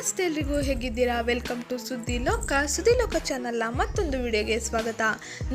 ನಮಸ್ತೆ ಎಲ್ರಿಗೂ ಹೇಗಿದ್ದೀರಾ? ವೆಲ್ಕಮ್ ಟು ಸುದ್ದಿ ಲೋಕ. ಸುದ್ದಿ ಲೋಕ ಚಾನಲ್ನ ಮತ್ತೊಂದು ವಿಡಿಯೋಗೆ ಸ್ವಾಗತ.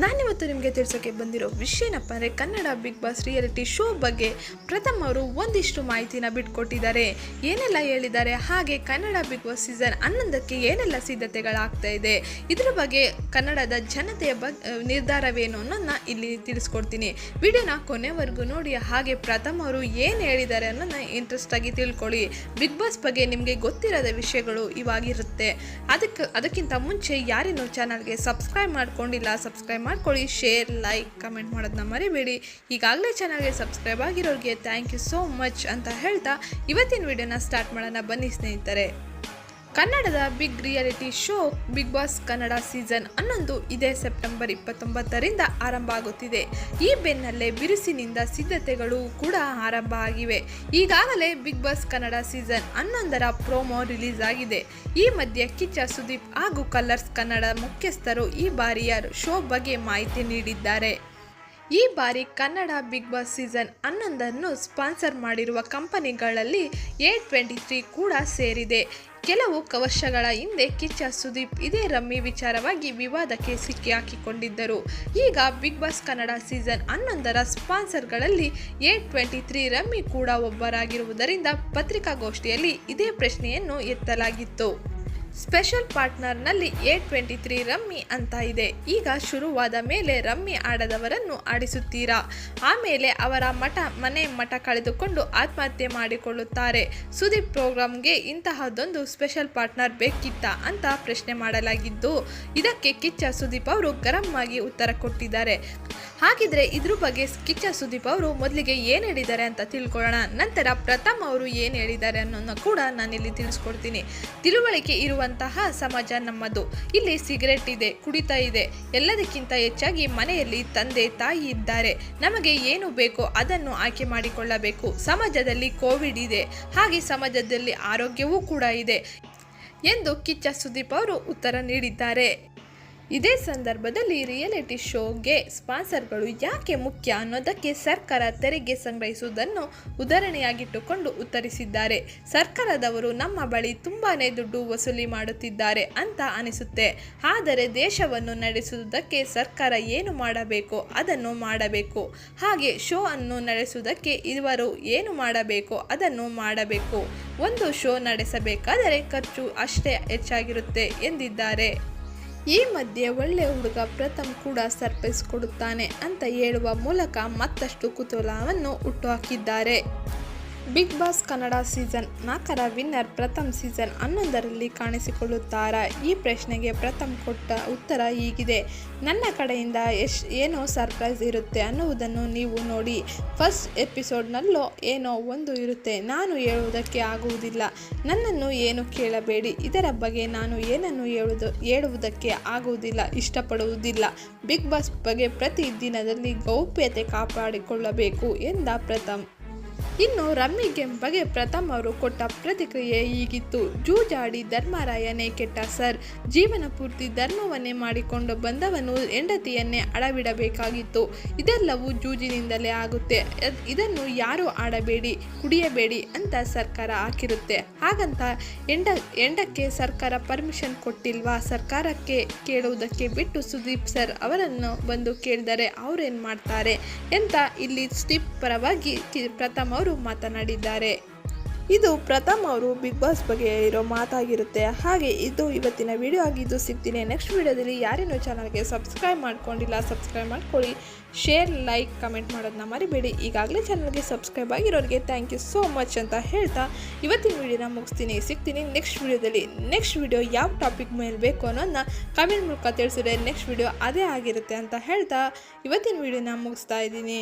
ನಾನಿವತ್ತು ನಿಮಗೆ ತಿಳಿಸೋಕೆ ಬಂದಿರೋ ವಿಷಯ ಏನಪ್ಪ ಅಂದರೆ Kannada big boss reality show ಬಗ್ಗೆ ಪ್ರಥಮ್ ಅವರು ಒಂದಿಷ್ಟು ಮಾಹಿತಿನ ಬಿಟ್ಕೊಟ್ಟಿದ್ದಾರೆ. ಏನೆಲ್ಲ ಹೇಳಿದ್ದಾರೆ? ಹಾಗೆ ಕನ್ನಡ ಬಿಗ್ ಬಾಸ್ ಸೀಸನ್ ಹನ್ನೊಂದಕ್ಕೆ ಏನೆಲ್ಲ ಸಿದ್ಧತೆಗಳಾಗ್ತಾ ಇದೆ? ಇದರ ಬಗ್ಗೆ ಕನ್ನಡದ ಜನತೆಯ ಬಗ್ಗೆ ನಿರ್ಧಾರವೇನು ಅನ್ನೋದನ್ನ ಇಲ್ಲಿ ತಿಳಿಸ್ಕೊಡ್ತೀನಿ. ವಿಡಿಯೋನ ಕೊನೆವರೆಗೂ ನೋಡಿ, ಹಾಗೆ ಪ್ರಥಮ್ ಅವರು ಏನು ಹೇಳಿದ್ದಾರೆ ಅನ್ನೋದನ್ನ ಇಂಟ್ರೆಸ್ಟ್ ಆಗಿ ತಿಳ್ಕೊಳ್ಳಿ. ಬಿಗ್ ಬಾಸ್ ಬಗ್ಗೆ ನಿಮಗೆ ಗೊತ್ತಿರದ ವಿಷಯಗಳು ಇವಾಗಿರುತ್ತೆ. ಅದಕ್ಕೆ ಅದಕ್ಕಿಂತ ಮುಂಚೆ ಯಾರೇನು ಚಾನಲ್ಗೆ ಸಬ್ಸ್ಕ್ರೈಬ್ ಮಾಡ್ಕೊಂಡಿಲ್ಲ, ಸಬ್ಸ್ಕ್ರೈಬ್ ಮಾಡ್ಕೊಳ್ಳಿ, ಶೇರ್, ಲೈಕ್, ಕಮೆಂಟ್ ಮಾಡೋದನ್ನ ಮರಿಬೇಡಿ. ಈಗಾಗಲೇ ಚಾನಲ್ಗೆ ಸಬ್ಸ್ಕ್ರೈಬ್ ಆಗಿರೋರಿಗೆ ಥ್ಯಾಂಕ್ ಯು ಸೋ ಮಚ್ ಅಂತ ಹೇಳ್ತಾ ಇವತ್ತಿನ ವಿಡಿಯೋನ ಸ್ಟಾರ್ಟ್ ಮಾಡೋಣ. ಬನ್ನಿ ಸ್ನೇಹಿತರೆ. ಕನ್ನಡದ big reality show big boss Kannada season ಹನ್ನೊಂದು ಇದೇ ಸೆಪ್ಟೆಂಬರ್ ಇಪ್ಪತ್ತೊಂಬತ್ತರಿಂದ ಆರಂಭ ಆಗುತ್ತಿದೆ. ಈ ಬೆನ್ನಲ್ಲೇ ಬಿರುಸಿನಿಂದ ಸಿದ್ಧತೆಗಳು ಕೂಡ ಆರಂಭ ಆಗಿವೆ. ಈಗಾಗಲೇ ಬಿಗ್ ಬಾಸ್ ಕನ್ನಡ ಸೀಸನ್ ಹನ್ನೊಂದರ ಪ್ರೋಮೋ ರಿಲೀಸ್ ಆಗಿದೆ. ಈ ಮಧ್ಯೆ ಕಿಚ್ಚ ಸುದೀಪ್ ಹಾಗೂ ಕಲರ್ಸ್ ಕನ್ನಡ ಮುಖ್ಯಸ್ಥರು ಈ ಬಾರಿಯ ಶೋ ಬಗ್ಗೆ ಮಾಹಿತಿ ನೀಡಿದ್ದಾರೆ. ಈ ಬಾರಿ ಕನ್ನಡ ಬಿಗ್ ಬಾಸ್ ಸೀಸನ್ ಹನ್ನೊಂದನ್ನು ಸ್ಪಾನ್ಸರ್ ಮಾಡಿರುವ ಕಂಪನಿಗಳಲ್ಲಿ ಎ ಟ್ವೆಂಟಿ ತ್ರೀ ಕೂಡ ಸೇರಿದೆ. ಕೆಲವು ವರ್ಷಗಳ ಹಿಂದೆ ಕಿಚ್ಚ ಸುದೀಪ್ ಇದೇ ರಮ್ಮಿ ವಿಚಾರವಾಗಿ ವಿವಾದಕ್ಕೆ ಸಿಕ್ಕಿ ಹಾಕಿಕೊಂಡಿದ್ದರು. ಈಗ ಬಿಗ್ ಬಾಸ್ ಕನ್ನಡ ಸೀಸನ್ ಹನ್ನೊಂದರ ಸ್ಪಾನ್ಸರ್ಗಳಲ್ಲಿ ಎ ಟ್ವೆಂಟಿ ತ್ರೀ ರಮ್ಮಿ ಕೂಡ ಒಬ್ಬರಾಗಿರುವುದರಿಂದ ಪತ್ರಿಕಾಗೋಷ್ಠಿಯಲ್ಲಿ ಇದೇ ಪ್ರಶ್ನೆಯನ್ನು ಎತ್ತಲಾಗಿತ್ತು. ಸ್ಪೆಷಲ್ ಪಾರ್ಟ್ನರ್ನಲ್ಲಿ ಎ ಟ್ವೆಂಟಿ ತ್ರೀ ರಮ್ಮಿ ಅಂತ ಇದೆ. ಈಗ ಶುರುವಾದ ಮೇಲೆ ರಮ್ಮಿ ಆಡದವರನ್ನು ಆಡಿಸುತ್ತೀರಾ? ಆಮೇಲೆ ಅವರ ಮಠ, ಮನೆ ಮಠ ಕಳೆದುಕೊಂಡು ಆತ್ಮಹತ್ಯೆ ಮಾಡಿಕೊಳ್ಳುತ್ತಾರೆ. ಸುದೀಪ್ ಪ್ರೋಗ್ರಾಂಗೆ ಇಂತಹದ್ದೊಂದು ಸ್ಪೆಷಲ್ ಪಾರ್ಟ್ನರ್ ಬೇಕಿತ್ತ ಅಂತ ಪ್ರಶ್ನೆ ಮಾಡಲಾಗಿದ್ದು, ಇದಕ್ಕೆ ಕಿಚ್ಚ ಸುದೀಪ್ ಅವರು ಗರಂ ಆಗಿ ಉತ್ತರ ಕೊಟ್ಟಿದ್ದಾರೆ. ಹಾಗಿದ್ರೆ ಇದ್ರ ಬಗ್ಗೆ ಕಿಚ್ಚ ಸುದೀಪ್ ಅವರು ಮೊದಲಿಗೆ ಏನು ಹೇಳಿದ್ದಾರೆ ಅಂತ ತಿಳ್ಕೊಳ್ಳೋಣ. ನಂತರ ಪ್ರಥಮ್ ಅವರು ಏನು ಹೇಳಿದ್ದಾರೆ ಅನ್ನೋದನ್ನ ಕೂಡ ನಾನಿಲ್ಲಿ ತಿಳಿಸ್ಕೊಡ್ತೀನಿ. ತಿಳುವಳಿಕೆ ಇರುವಂತಹ ಸಮಾಜ ನಮ್ಮದು. ಇಲ್ಲಿ ಸಿಗರೆಟ್ ಇದೆ, ಕುಡಿತ ಇದೆ. ಎಲ್ಲದಕ್ಕಿಂತ ಹೆಚ್ಚಾಗಿ ಮನೆಯಲ್ಲಿ ತಂದೆ, ತಾಯಿ ಇದ್ದಾರೆ. ನಮಗೆ ಏನು ಬೇಕೋ ಅದನ್ನು ಆಯ್ಕೆ ಮಾಡಿಕೊಳ್ಳಬೇಕು. ಸಮಾಜದಲ್ಲಿ ಕೋವಿಡ್ ಇದೆ. ಹಾಗೆ ಸಮಾಜದಲ್ಲಿ ಆರೋಗ್ಯವೂ ಕೂಡ ಇದೆ. ಎಂದು ಕಿಚ್ಚ ಸುದೀಪ್ ಅವರು ಉತ್ತರ ನೀಡಿದ್ದಾರೆ. ಇದೇ ಸಂದರ್ಭದಲ್ಲಿ ರಿಯಾಲಿಟಿ ಶೋಗೆ ಸ್ಪಾನ್ಸರ್ಗಳು ಯಾಕೆ ಮುಖ್ಯ ಅನ್ನೋದಕ್ಕೆ ಸರ್ಕಾರ ತೆರಿಗೆ ಸಂಗ್ರಹಿಸುವುದನ್ನು ಉದಾಹರಣೆಯಾಗಿಟ್ಟುಕೊಂಡು ಉತ್ತರಿಸಿದ್ದಾರೆ. ಸರ್ಕಾರದವರು ನಮ್ಮ ಬಳಿ ತುಂಬಾ ದುಡ್ಡು ವಸೂಲಿ ಮಾಡುತ್ತಿದ್ದಾರೆ ಅಂತ ಅನಿಸುತ್ತೆ. ಆದರೆ ದೇಶವನ್ನು ನಡೆಸುವುದಕ್ಕೆ ಸರ್ಕಾರ ಏನು ಮಾಡಬೇಕೋ? ಅದನ್ನು ಮಾಡಬೇಕು. ಹಾಗೆ ಶೋ ಅನ್ನು ನಡೆಸುವುದಕ್ಕೆ ಇವರು ಏನು ಮಾಡಬೇಕೋ? ಅದನ್ನು ಮಾಡಬೇಕು. ಒಂದು ಶೋ ನಡೆಸಬೇಕಾದರೆ ಖರ್ಚು ಅಷ್ಟೇ ಹೆಚ್ಚಾಗಿರುತ್ತೆ ಎಂದಿದ್ದಾರೆ. ಈ ಮಧ್ಯೆ ಒಳ್ಳೆಯ ಹುಡುಗ ಪ್ರಥಮ್ ಕೂಡ ಸರ್ಪ್ರೈಸ್ ಕೊಡುತ್ತಾನೆ ಅಂತ ಹೇಳುವ ಮೂಲಕ ಮತ್ತಷ್ಟು ಕುತೂಹಲವನ್ನು ಹುಟ್ಟುಹಾಕಿದ್ದಾರೆ ಬಿಗ್ ಬಾಸ್ ಕನ್ನಡ ಸೀಸನ್ ನಾಲ್ಕರ ವಿನ್ನರ್ ಪ್ರಥಮ್ ಸೀಸನ್ ಹನ್ನೊಂದರಲ್ಲಿ ಕಾಣಿಸಿಕೊಳ್ಳುತ್ತಾರಾ? ಈ ಪ್ರಶ್ನೆಗೆ ಪ್ರಥಮ್ ಕೊಟ್ಟ ಉತ್ತರ ಹೀಗಿದೆ. ನನ್ನ ಕಡೆಯಿಂದ ಎಶ್ ಏನೋ ಸರ್ಪ್ರೈಸ್ ಇರುತ್ತೆ ಅನ್ನುವುದನ್ನು ನೀವು ನೋಡಿ. ಫಸ್ಟ್ ಎಪಿಸೋಡ್ನಲ್ಲೋ ಏನೋ ಒಂದು ಇರುತ್ತೆ. ನಾನು ಹೇಳುವುದಕ್ಕೆ ಆಗುವುದಿಲ್ಲ. ನನ್ನನ್ನು ಏನು ಕೇಳಬೇಡಿ. ಇದರ ಬಗ್ಗೆ ನಾನು ಏನನ್ನು ಹೇಳುವುದು ಹೇಳುವುದಕ್ಕೆ ಆಗುವುದಿಲ್ಲ, ಇಷ್ಟಪಡುವುದಿಲ್ಲ. ಬಿಗ್ ಬಾಸ್ ಬಗ್ಗೆ ಪ್ರತಿ ದಿನದಲ್ಲಿ ಗೌಪ್ಯತೆ ಕಾಪಾಡಿಕೊಳ್ಳಬೇಕು ಎಂದ ಪ್ರಥಮ್. ಇನ್ನು ರಮ್ಮಿ ಗೇಮ್ ಬಗ್ಗೆ ಪ್ರಥಮ್ ಅವರು ಕೊಟ್ಟ ಪ್ರತಿಕ್ರಿಯೆ ಹೀಗಿತ್ತು ಜೂಜಾಡಿ ಧರ್ಮರಾಯನೇ ಕೆಟ್ಟ ಸರ್. ಜೀವನ ಪೂರ್ತಿ ಧರ್ಮವನ್ನೇ ಮಾಡಿಕೊಂಡು ಬಂದವನು ಹೆಂಡತಿಯನ್ನೇ ಅಡವಿಡಬೇಕಾಗಿತ್ತು. ಇದೆಲ್ಲವೂ ಜೂಜಿನಿಂದಲೇ ಆಗುತ್ತೆ. ಇದನ್ನು ಯಾರೂ ಆಡಬೇಡಿ, ಕುಡಿಯಬೇಡಿ ಅಂತ ಸರ್ಕಾರ ಹಾಕಿರುತ್ತೆ. ಹಾಗಂತ ಎಂಡ ಎಂಡಕ್ಕೆ ಸರ್ಕಾರ ಪರ್ಮಿಷನ್ ಕೊಟ್ಟಿಲ್ವಾ? ಸರ್ಕಾರಕ್ಕೆ ಕೇಳುವುದಕ್ಕೆ ಬಿಟ್ಟು ಸುದೀಪ್ ಸರ್ ಅವರನ್ನು ಬಂದು ಕೇಳಿದರೆ ಅವರೇನು ಮಾಡ್ತಾರೆ? ಎಂತ ಇಲ್ಲಿ ಸುದೀಪ್ ಪರವಾಗಿ ಪ್ರಥಮ ಪ್ರಥಮ್ ಅವರು ಮಾತನಾಡಿದ್ದಾರೆ. ಇದು ಪ್ರಥಮ್ ಅವರು ಬಿಗ್ ಬಾಸ್ ಬಗ್ಗೆ ಇರೋ ಮಾತಾಗಿರುತ್ತೆ. ಹಾಗೆ ಇದು ಇವತ್ತಿನ ವಿಡಿಯೋ ಆಗಿದ್ದು ಸಿಗ್ತೀನಿ. ನೆಕ್ಸ್ಟ್ ವಿಡಿಯೋದಲ್ಲಿ ಯಾರೇನೋ ಚಾನಲ್ಗೆ ಸಬ್ಸ್ಕ್ರೈಬ್ ಮಾಡ್ಕೊಂಡಿಲ್ಲ ಸಬ್ಸ್ಕ್ರೈಬ್ ಮಾಡ್ಕೊಳ್ಳಿ. ಶೇರ್ ಲೈಕ್ ಕಮೆಂಟ್ ಮಾಡೋದನ್ನ ಮರಿಬೇಡಿ. ಈಗಾಗಲೇ ಚಾನಲ್ಗೆ ಸಬ್ಸ್ಕ್ರೈಬ್ ಆಗಿರೋರಿಗೆ ಥ್ಯಾಂಕ್ ಯು ಸೋ ಮಚ್ ಅಂತ ಹೇಳ್ತಾ ಇವತ್ತಿನ ವಿಡಿಯೋನ ಮುಗಿಸ್ತೀನಿ. ಸಿಗ್ತೀನಿ ನೆಕ್ಸ್ಟ್ ವಿಡಿಯೋದಲ್ಲಿ ನೆಕ್ಸ್ಟ್ ವಿಡಿಯೋ ಯಾವ ಟಾಪಿಕ್ ಮೇಲೆ ಬೇಕು ಅನ್ನೋದನ್ನ ಕಮೆಂಟ್ ಮೂಲಕ ತಿಳಿಸಿದ್ರೆ ನೆಕ್ಸ್ಟ್ ವಿಡಿಯೋ ಅದೇ ಆಗಿರುತ್ತೆ ಅಂತ ಹೇಳ್ತಾ ಇವತ್ತಿನ ವಿಡಿಯೋನ ಮುಗಿಸ್ತಾ ಇದ್ದೀನಿ.